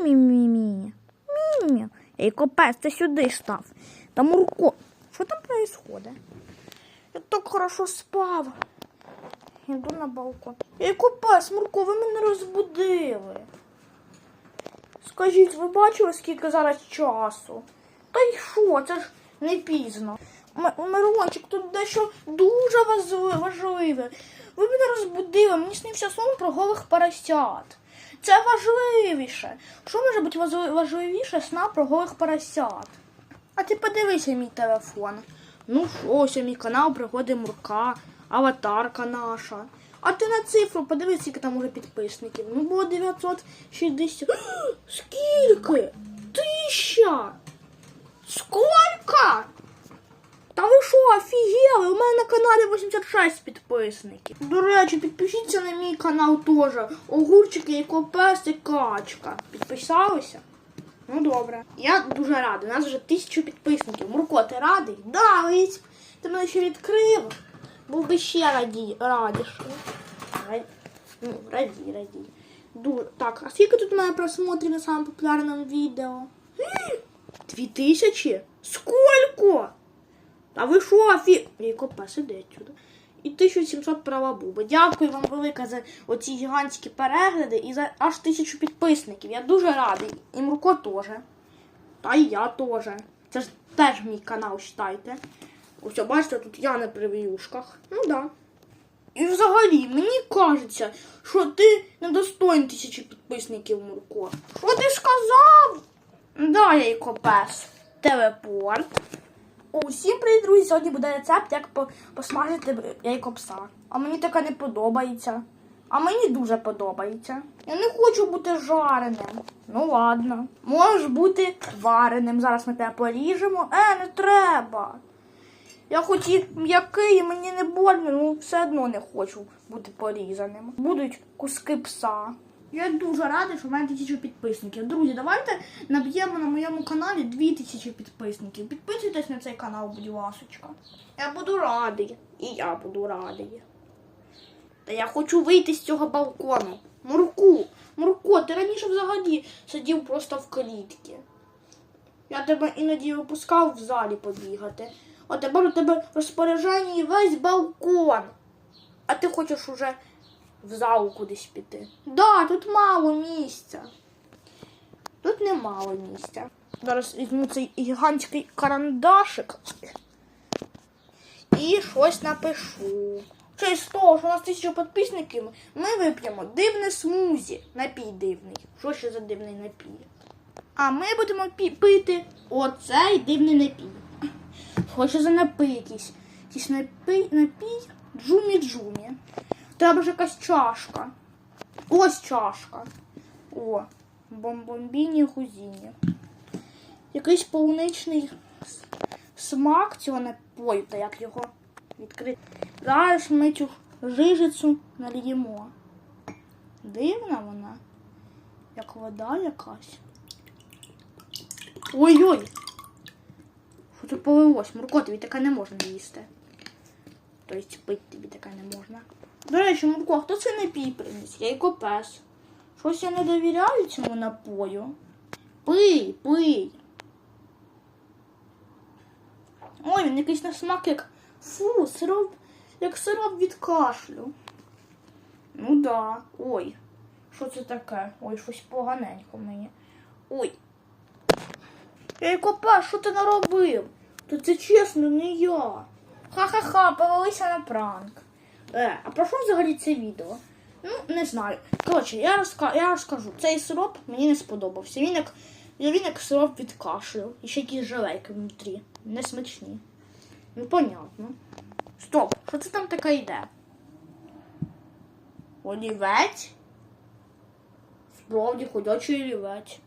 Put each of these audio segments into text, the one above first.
Мі-мі-мі-мі. Мі-мі. Ей, копець, ти сюди став. Та Мурко, що там происходит? Я так хорошо спав. Іду на балкон. Ей, копець, Мурко, ви мене розбудили. Скажіть, ви бачили, скільки зараз часу? Та й що, це ж не пізно. Мирончик, тут дещо дуже важливе. Ви мене розбудили, мені снився сон про голих поросят. Це важливіше. Що може бути важливіше сна про голих поросят? А ти подивися мій телефон. Ну ось мій канал пригоди Мурка, аватарка наша. А ти на цифру подивись, скільки там уже підписників. Ну було 960. Скільки? Тисяча! Сколько? Та ви що, офігели? У мене на каналі 86 підписників. До речі, підпишіться на мій канал теж. Огурчики і копес і качка. Підписалися? Ну добре. Я дуже радий. У нас вже тисячу підписників. Мурко, ти радий? Да, Лиць, ти мене ще відкрив. Був би ще раді, радіше. Ра- Ну, раді, раді. Дуже. Так, а скільки тут у мене просмотрів на самому відео? Дві тисячі? Сколько? Та ви що, афі... Ей, копес, іди сюди. І 1700 правобуби. Дякую вам велике за оці гігантські перегляди і за аж тисячу підписників. Я дуже радий. І Мурко теж. Та й я теж. Це ж теж мій канал, вважайте. Ось, бачите, тут я на прев'юшках. Ну да. І взагалі, мені кажеться, що ти недостойний тисячі підписників, Мурко. Що ти сказав? Да, я копес. Телепорт. Усім привіт, друзі! Сьогодні буде рецепт, як по- посмажити яйко пса. А мені таке не подобається. А мені дуже подобається. Я не хочу бути жареним. Ну ладно. Можеш бути вареним. Зараз ми тебе поріжемо. Е, не треба. Я хоч і м'який, і мені не больно, ну все одно не хочу бути порізаним. Будуть куски пса. Я дуже радий, що в мене тисячу підписників. Друзі, давайте наб'ємо на моєму каналі дві тисячі підписників. Підписуйтесь на цей канал, будь ласочка. Я буду радий. І я буду радий. Та я хочу вийти з цього балкону. Мурку, Мурко, ти раніше взагалі сидів просто в клітці. Я тебе іноді випускав в залі побігати. А тепер у тебе в розпорядженні весь балкон. А ти хочеш уже в залу кудись піти. Да, тут мало місця. Тут немало місця. Зараз візьму цей гігантський карандашик і щось напишу. Через того, що у нас тисяча підписників, ми вип'ємо дивне смузі. Напій дивний. Що ще за дивний напій? А ми будемо пити оцей дивний напій. Ще за напій якийсь? Якийсь напій, напій джумі-джумі. Треба ж якась чашка. Ось чашка. О, бомбомбіні гузіні. Якийсь полуничний смак цього напою, та як його відкрити. Зараз ми цю жижицю наліємо. Дивна вона. Як вода якась. Ой-ой! Тут полилось? Мурко, тобі таке не можна їсти. Тобто пити тобі таке не можна. До речі, Мурко, хто це напій приніс? Я й копес. Щось я не довіряю цьому напою. Пий, пий. Ой, він якийсь на смак як фу, сироп, як сироп від кашлю. Ну да. Ой. Що це таке? Ой, щось поганенько мені. Ой. Ей, копа, що ти наробив? Та це чесно, не я. Ха-ха-ха, повелися на пранк. Е, а про що взагалі це відео? Ну, не знаю. Коротше, я, розка... я розкажу. Цей сироп мені не сподобався. Він як, він як сироп від кашлю. І ще якісь желейки внутрі. Не смачні. Ну, понятно. Стоп, що це там таке йде? Олівець? Справді, ходячий олівець.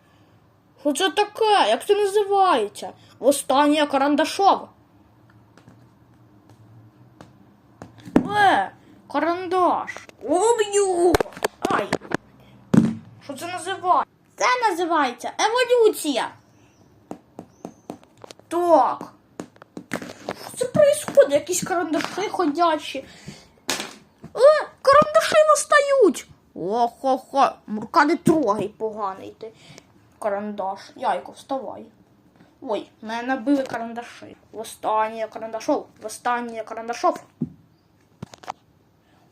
Що це таке? Як це називається? Останнє карандашов. Е, карандаш. Об'ю. Ай. Що це називається? Це називається еволюція. Так. Що це происходит? Якісь карандаші ходячі. Е, карандаші настають. Охо-хо. Мурка не трогай поганий ти. карандаш. Яйко, вставай. Ой, мене набили карандаші. Востаннє карандашов, востаннє карандашов.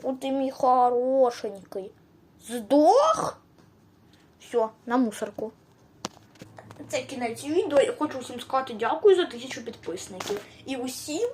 О, ти мій хорошенький. Здох? Все, на мусорку. Це кінець відео. Я хочу всім сказати дякую за тисячу підписників. І усім.